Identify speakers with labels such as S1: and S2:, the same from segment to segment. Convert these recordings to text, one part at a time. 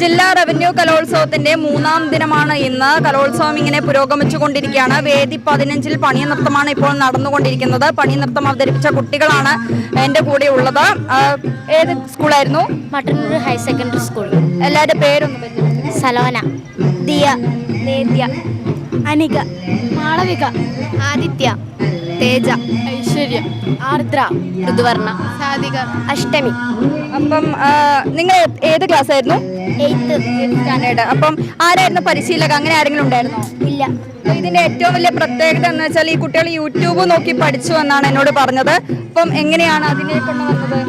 S1: ജില്ലാ റവന്യൂ കലോത്സവത്തിന്റെ മൂന്നാം ദിനമാണ് ഇന്ന്. കലോത്സവം ഇങ്ങനെ പുരോഗമിച്ചുകൊണ്ടിരിക്കുകയാണ്. വേദി പതിനഞ്ചിൽ പണി നൃത്തമാണ് ഇപ്പോൾ നടന്നുകൊണ്ടിരിക്കുന്നത്. പണി നൃത്തം അവതരിപ്പിച്ച കുട്ടികളാണ് എന്റെ കൂടെ ഉള്ളത്. ഏത് സ്കൂളായിരുന്നു?
S2: Mattannur higher secondary school.
S1: എല്ലാവരുടെ പേരൊന്നും.
S2: സലോന ദിയ നേദ്യ അനിക മാളവിക ആദിത്യ തേജ. ഐശ്വര്യ ആർദ്ര ഋതുവർണ സാധിക. അഷ്ടമി.
S1: അപ്പം നിങ്ങൾ ഏത് ക്ലാസ് ആയിരുന്നു
S2: എയ്ത്ത്
S1: സ്റ്റാൻഡേർഡ്? അപ്പം ആരായിരുന്നു പരിശീലക അങ്ങനെ ആരെങ്കിലും ഉണ്ടായിരുന്നു?
S2: ഇല്ല.
S1: ഇതിന്റെ ഏറ്റവും വലിയ പ്രത്യേകത എന്ന് വെച്ചാൽ ഈ കുട്ടികൾ യൂട്യൂബ് നോക്കി പഠിച്ചു എന്നാണ് എന്നോട് പറഞ്ഞത്. അപ്പം എങ്ങനെയാണ് അതിനെ കൊണ്ടുവന്നത്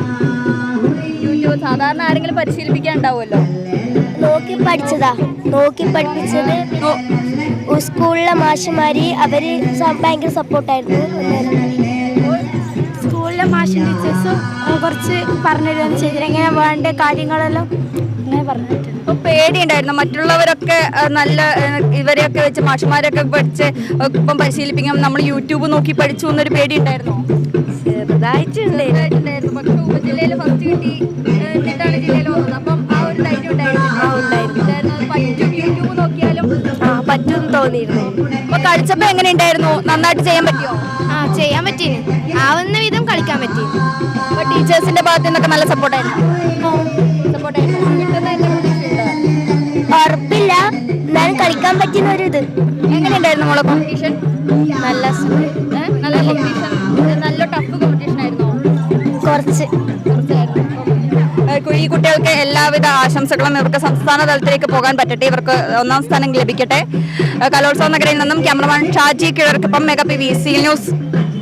S1: യൂട്യൂബ് സാധാരണ ആരെങ്കിലും പരിശീലിപ്പിക്കാൻ ഉണ്ടാവുമല്ലോ?
S2: നോക്കി പഠിച്ചതാ. നോക്കി പഠിപ്പിച്ചത് സ്കൂളിലെ മാഷന്മാര് അവർ സ- ഭയങ്കര സപ്പോർട്ടായിരുന്നു. സ്കൂളിലെ മാഷൻ ടീച്ചേഴ്സും കുറച്ച് പറഞ്ഞു തരുകയും ചെയ്തിട്ട് എങ്ങനെ വേണ്ട കാര്യങ്ങളെല്ലാം അങ്ങനെ പറഞ്ഞിട്ടുണ്ട്.
S1: പേടിയുണ്ടായിരുന്നു. മറ്റുള്ളവരൊക്കെ നല്ല ഇവരെയൊക്കെ വെച്ച് മാഷന്മാരൊക്കെ പഠിച്ച് ഇപ്പം പരിശീലിപ്പിക്കാം നമ്മൾ യൂട്യൂബ് നോക്കി പഠിച്ചു എന്നൊരു പേടി ഉണ്ടായിരുന്നോ
S2: ചെറുതായിട്ടുണ്ടേ
S1: ഉണ്ടായിരുന്നു പക്ഷെ ഉപജില്ലയിൽ ഫസ്റ്റ് കിട്ടി എന്നിട്ടാണ് ജില്ലയിൽ വന്നത്? അപ്പം ആ ഒരു ധൈര്യം ഉണ്ടായിരുന്നു. പറ്റും
S2: പറ്റും തോന്നിയിരുന്നു.
S1: അപ്പൊ കളിച്ചപ്പോ എങ്ങനെ ഉണ്ടായിരുന്നു നന്നായിട്ട് ചെയ്യാൻ പറ്റിയോ?
S2: ആ ചെയ്യാൻ പറ്റീന്. ആവുന്ന വിധം കളിക്കാൻ പറ്റി.
S1: അപ്പൊ ടീച്ചേഴ്സിന്റെ ഭാഗത്ത് നിന്നൊക്കെ നല്ല സപ്പോർട്ടായിരുന്നു?
S2: ഉറപ്പില്ല. എന്നാലും കളിക്കാൻ പറ്റുന്ന ഒരു ഇത്.
S1: എങ്ങനെയുണ്ടായിരുന്നു മോളെ കോമ്പറ്റീഷൻ
S2: നല്ല
S1: നല്ല കോമ്പറ്റീഷൻ നല്ല ടഫ് കോമ്പറ്റീഷൻ ആയിരുന്നു?
S2: കുറച്ച്.
S1: ഏഹ് ഈ കുട്ടികൾക്ക് എല്ലാവിധ ആശംസകളും ഇവർക്ക് സംസ്ഥാന തലത്തിലേക്ക് പോകാൻ പറ്റട്ടെ. ഇവർക്ക് ഒന്നാം സ്ഥാനം ലഭിക്കട്ടെ. കലോത്സവ നഗരയിൽ നിന്നും ക്യാമറമാൻ ഷാജി കിഴർക്കൊപ്പം മെഗാ വി സി ന്യൂസ്